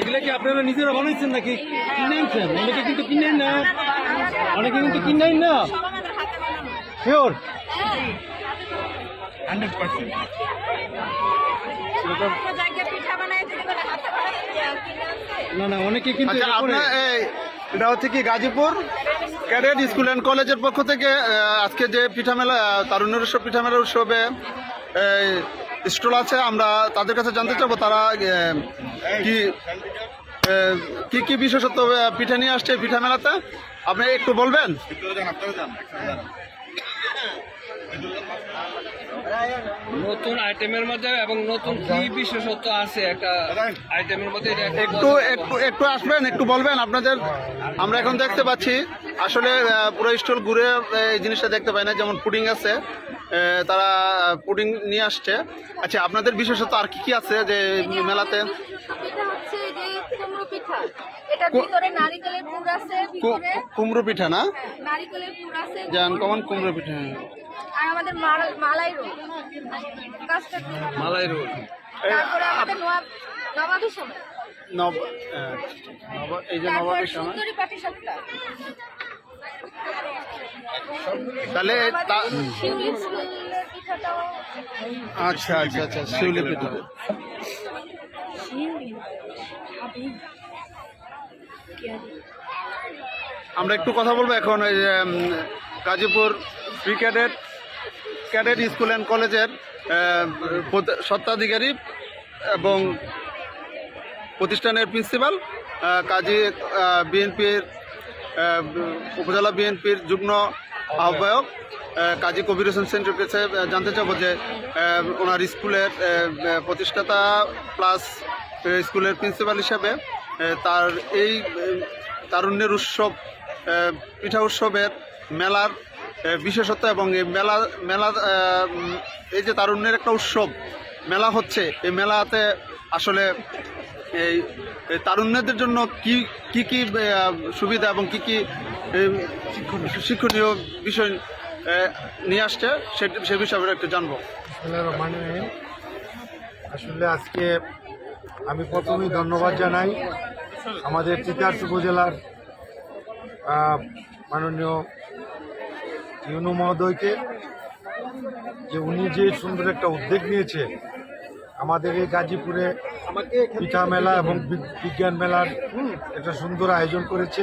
এগুলা কি আপনারা নিজেরা বানাইছেন নাকি? কিনে আনছেন? অনেকে কিন্তু কিনে আন না। অনেকে কিন্তু কিনে না। Sure hundred percent. না না অনেকে কিন্তু আচ্ছা এটা হচ্ছে কি গাজীপুর ক্যাডেট স্কুল অ্যান্ড কলেজের পক্ষ থেকে আজকে যে পিঠা মেলা আহ, তারুণ্যের উৎসব পিঠা মেলার উৎসবে স্টল আছে আমরা তাদের কাছে জানতে চাবো তারা কি কি কি বিশেষত্ব পিঠা নিয়ে আসছে পিঠা মেলাতে? আপনি একটু বলবেন? নতুন আইটেমের মধ্যে এবং নতুন কি বিশেষত্ব আছে একটা আইটেমের মধ্যে একটু একটু একটু আসবেন একটু বলবেন আপনাদের। আমরা এখন দেখতে পাচ্ছি আসলে পুরো স্টল ঘুরে এই জিনিসটা দেখতে পাই না যেমন পুডিং আছে। তারা পুডিং নিয়ে আসছে। আচ্ছা আপনাদের বিশেষত আর কি কি আছে যে মেলাতে? কুমড়ো পিঠা। এটা কু- ভিতরে নারকেলের পুর আছে কু- ভিতরে কুমড়ো পিঠা না? হ্যাঁ, নারকেলের পুর আছে। যেমন কমন কুমড়ো পিঠা আর আমাদের মালাই রোল। মালাই রোল। তারপরে আমাদের নবাব সময়। নব এই যে নবাবের সময়। তাহলে আচ্ছা আচ্ছা আচ্ছা শিউলি পিঠা আমরা একটু কথা বলব এখন ওই যে Gazipur pre cadet cadet school and কলেজের স্বত্বাধিকারী এবং প্রতিষ্ঠানের প্রিন্সিপাল কাজী বিএনপির উপজেলা বিএনপির যুগ্ম আহ্বায়ক কাজী কবির হোসেন সেন্টার কাছে জানতে চাবো যে ওনার স্কুলের প্রতিষ্ঠাতা প্লাস স্কুলের প্রিন্সিপাল হিসাবে তার এই তারুণ্যের উৎসব পিঠা উৎসবের মেলার বিশেষত্ব এবং এই মেলা মেলা এই যে তারুণ্যের একটা উৎসব মেলা হচ্ছে, এই মেলাতে আসলে এই এই তারুণ্যদের জন্য কি কি কি সুবিধা এবং কি কি শিক্ষণীয় বিষয় নিয়ে আসছে, সে বিষয়ে আমরা একটু জানব। আসলে আজকে আমি প্রথমেই ধন্যবাদ জানাই আমাদের তিতাস উপজেলার মাননীয় ইউনু মহোদয়কে, যে উনি যে সুন্দর একটা উদ্যোগ নিয়েছে আমাদের এই গাজীপুরে পিঠা মেলা এবং বিজ্ঞান মেলার একটা সুন্দর আয়োজন করেছে।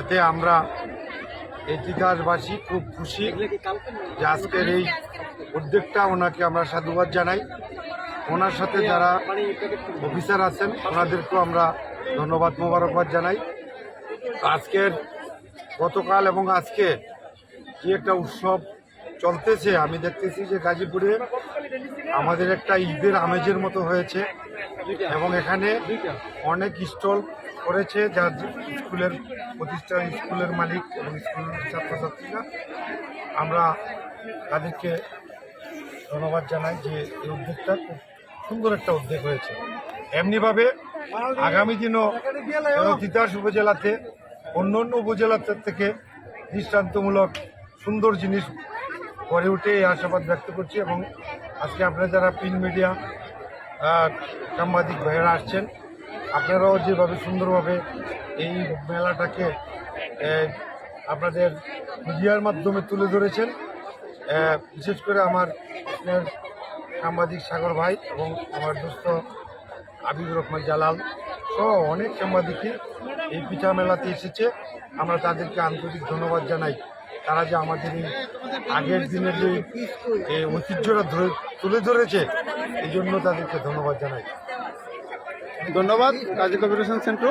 এতে আমরা এই তিতাসবাসী খুব খুশি যে আজকের এই উদ্যোগটা ওনাকে আমরা সাধুবাদ জানাই। ওনার সাথে যারা অফিসার আছেন ওনাদেরকেও আমরা ধন্যবাদ মোবারকবাদ জানাই। আজকের গতকাল এবং আজকে যে একটা উৎসব চলতেছে। আমি দেখতেছি যে গাজীপুরে আমাদের একটা ঈদের আমেজের মতো হয়েছে এবং এখানে অনেক স্টল করেছে যার স্কুলের প্রতিষ্ঠান, স্কুলের মালিক এবং স্কুলের ছাত্রছাত্রীরা। আমরা তাদেরকে ধন্যবাদ জানাই যে এই উদ্যোগটা খুব সুন্দর একটা উদ্যোগ হয়েছে। এমনিভাবে আগামী দিনও তিতাস উপজেলাতে অন্য অন্য উপজেলাতে থেকে দৃষ্টান্তমূলক সুন্দর জিনিস গড়ে উঠে এই আশাবাদ ব্যক্ত করছি এবং আজকে আপনারা যারা প্রিন্ট মিডিয়া সাংবাদিক ভাইয়েরা আসছেন, আপনারাও যেভাবে সুন্দরভাবে এই মেলাটাকে আপনাদের মিডিয়ার মাধ্যমে তুলে ধরেছেন বিশেষ করে আমার সাংবাদিক সাগর ভাই এবং আমার দোস্ত আবিবুর রহমান জালাল সহ অনেক সাংবাদিকই এই পিঠা মেলাতে এসেছে। আমরা তাদেরকে আন্তরিক ধন্যবাদ জানাই। তারা যে আমাদের এই আগের দিনের যে ঐতিহ্যটা ধরে তুলে ধরেছে, এই জন্য তাদেরকে ধন্যবাদ জানাই। ধন্যবাদ, কাজী কবির সেন্টার সেন্টু।